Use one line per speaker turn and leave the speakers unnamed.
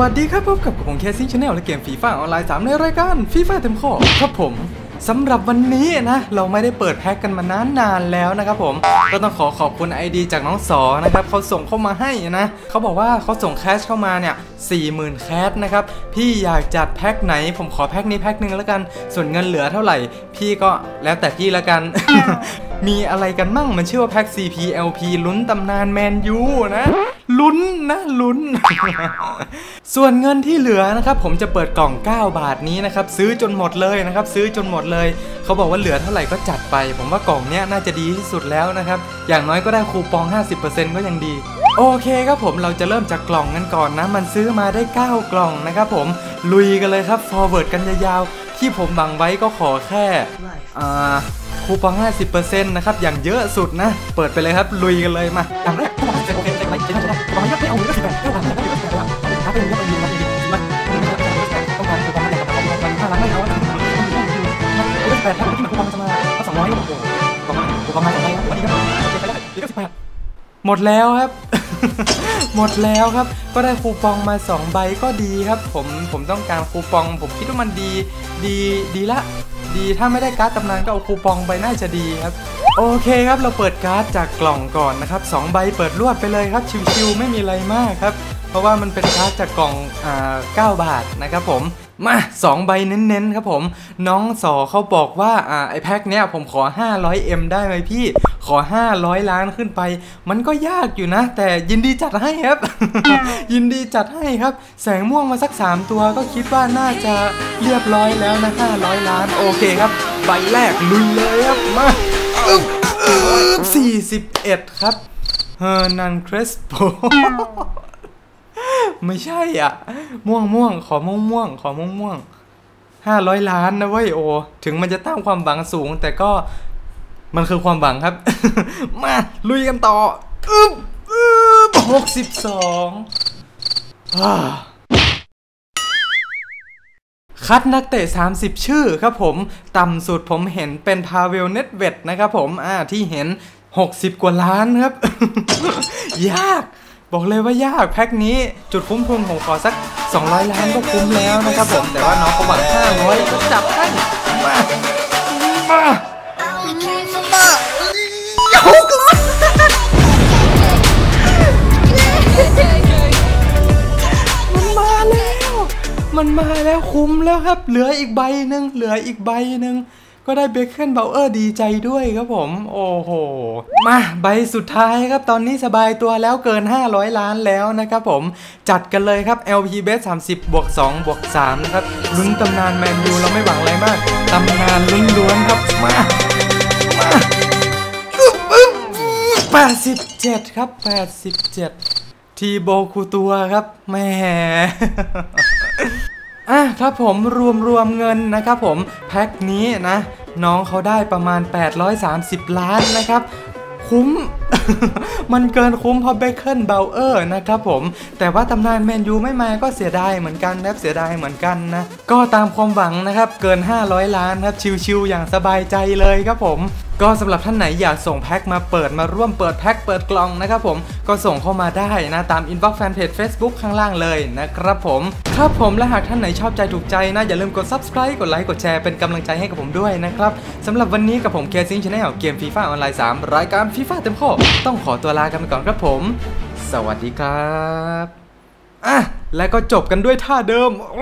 วัสดีครับพบกับผมแคสซิ่งชาแนลและเกมฟีฟ่าออนไลน์3ในรายการฟีฟ่าเต็มข้อครับผมสำหรับวันนี้นะเราไม่ได้เปิดแพ็กกันมานานนานแล้วนะครับผมก็ต้องขอขอบคุณ ID จากน้องสอนะครับเขาส่งเข้ามาให้นะเขาบอกว่าเขาส่งแคชเข้ามาเนี่ย40,000แคชนะครับพี่อยากจัดแพ็กไหน ผมขอแพ็กนี้แพ็กหนึ่งแล้วกัน ส่วนเงินเหลือเท่าไหร่ พี่ก็แล้วแต่พี่แล้วกัน มีอะไรกันมั่งมันชื่อว่าแพ็ก CPLP ลุ้นตำนานแมนยูนะ ลุ้นนะลุ้น ส่วนเงินที่เหลือนะครับ ผมจะเปิดกล่อง 9 บาทนี้นะครับ ซื้อจนหมดเลยนะครับ ซื้อจนหมดเลย เขาบอกว่าเหลือเท่าไหร่ก็จัดไป ผมว่ากล่องเนี้ยน่าจะดีที่สุดแล้วนะครับ อย่างน้อยก็ได้คูปอง 50%ก็ยังดีโอเคครับผมเราจะเริ่มจากกล่องกันก่อนนะ มันซื้อมาได้ 9 กล่องนะครับผมลุยกันเลยครับ forward กันยาวๆที่ผมบังไว้ก็ขอแค่อ่า คูปอง 50%นะครับ อย่างเยอะสุดนะ เปิดไปเลยครับ ลุยกันเลยมาอย่างแรกคูปอง50%โอเคไม่ไม่ไม่ไม่ไม่ไม่เอาเลยก็สิบแปดเก้าพันเก้าพันเก้าพันถ้าเป็นเงินเป็นเงินเป็นเงินต้องการคูปองอะไรกับคูปองห้าล้าไม่เอาแล้วคูปองแปดถ้าที่มันคูปองจะมาก็สองร้อยโอ้โหคูปองคูปองมาสองร้อยวันนี้ก็ไปแล้วนี่ก็สิบแปดหมดแล้วครับหมดแล้วครับ ก็ได้คูปองมา 2 ใบก็ดีครับ ผม ผมต้องการคูปอง ผมคิดว่ามันดี ดี ดีละ ดีถ้าไม่ได้การ์ดตำนานก็เอาคูปองไปน่าจะดีครับ โอเคครับเราเปิดการ์ดจากกล่องก่อนนะครับสองใบเปิดรวดไปเลยครับชิวๆไม่มีอะไรมากครับ เพราะว่ามันเป็นการ์ดจากกล่องอ่า9บาทนะครับผมมา2ใบเน้นๆครับผม น้องสอเขาบอกว่าอ่าไอแพ็คเนี้ยผมขอ 500M ได้ไหมพี่ ขอ 500 ล้านขึ้นไป มันก็ยากอยู่นะ แต่ยินดีจัดให้ครับ ยินดีจัดให้ครับ แสงม่วงมาสัก 3 ตัวก็คิดว่าน่าจะเรียบร้อยแล้วนะ 500 ล้าน โอเคครับ ใบแรกลุยเลยครับ มา อึ๊บอึ๊บ41ครับเฮอร์นันเครสโปไม่ใช่อะ ม่วงม่วงขอม่วงม่วงขอม่วงม่วงห้าร้อยล้านนะเว้ยโอ ถึงมันจะตั้งความหวังสูง แต่ก็มันคือความหวังครับ มาลุยกันต่ออึ๊บอึ๊บหกสิบสอง คัดนักเตะ 30 ชื่อครับผม ต่ำสุดผมเห็นเป็นพาเวลเน็ตเวดนะครับผมอ่าที่เห็น 60 กว่าล้านครับ ยากบอกเลยว่ายากแพ็คนี้จุดคุ้มทุนผมขอสัก 200 ล้านก็คุ้มแล้วนะครับผม แต่ว่าน้องเขาหวัง500ก็จับให้มา มามาหกล้านมัน มแล้วครับ เหลืออีกใบหนึ่งเหลืออีกใบหนึ่งก็ได้เบคเคนเบลเออร์ดีใจด้วยครับผม โอ้โห มาใบสุดท้ายครับตอนนี้สบายตัวแล้วเกิน 500 ล้านแล้วนะครับผม จัดกันเลยครับ LP Base 30บวก2บวก3นะครับลุ้นตำนานแมนยูเราไม่หวังอะไรมากตำนานลุ้นล้วนครับ มา มาอึ๊บอึ๊บ87ครับ87ทีโบคูตัวครับแหม่ อะครับผมรวมรวมเงินนะครับผมแพ็คนี้นะ น้องเขาได้ประมาณ 830 ล้านนะครับ คุ้ม มันเกินคุ้มเพราะเบคเคิลเบลเออร์นะครับผม แต่ว่าตำนานแมนยูไม่มาก็เสียดายเหมือนกันนะครับเสียดายเหมือนกันนะ ก็ตามความหวังนะครับ เกิน 500 ล้านครับ ชิวๆอย่างสบายใจเลยครับผม ก็สำหรับท่านไหนอยากส่งแพ็คมาเปิดมาร่วมเปิดแพ็คเปิดกล่องนะครับผมก็ส่งเข้ามาได้นะตามอินบ็อกซ์แฟนเพจ Facebook ข้างล่างเลยนะครับผมครับผมและหากท่านไหนชอบใจถูกใจนะอย่าลืมกด subscribe กดไลค์กดแชร์เป็นกำลังใจให้กับผมด้วยนะครับสำหรับวันนี้กับผมเคซิงชาแนลเกมฟีฟ่าออนไลน์3รายการฟีฟ่าเต็มข้อต้องขอตัวลากันไปก่อนครับผม สวัสดีครับอะและก็จบกันด้วยท่าเดิมอ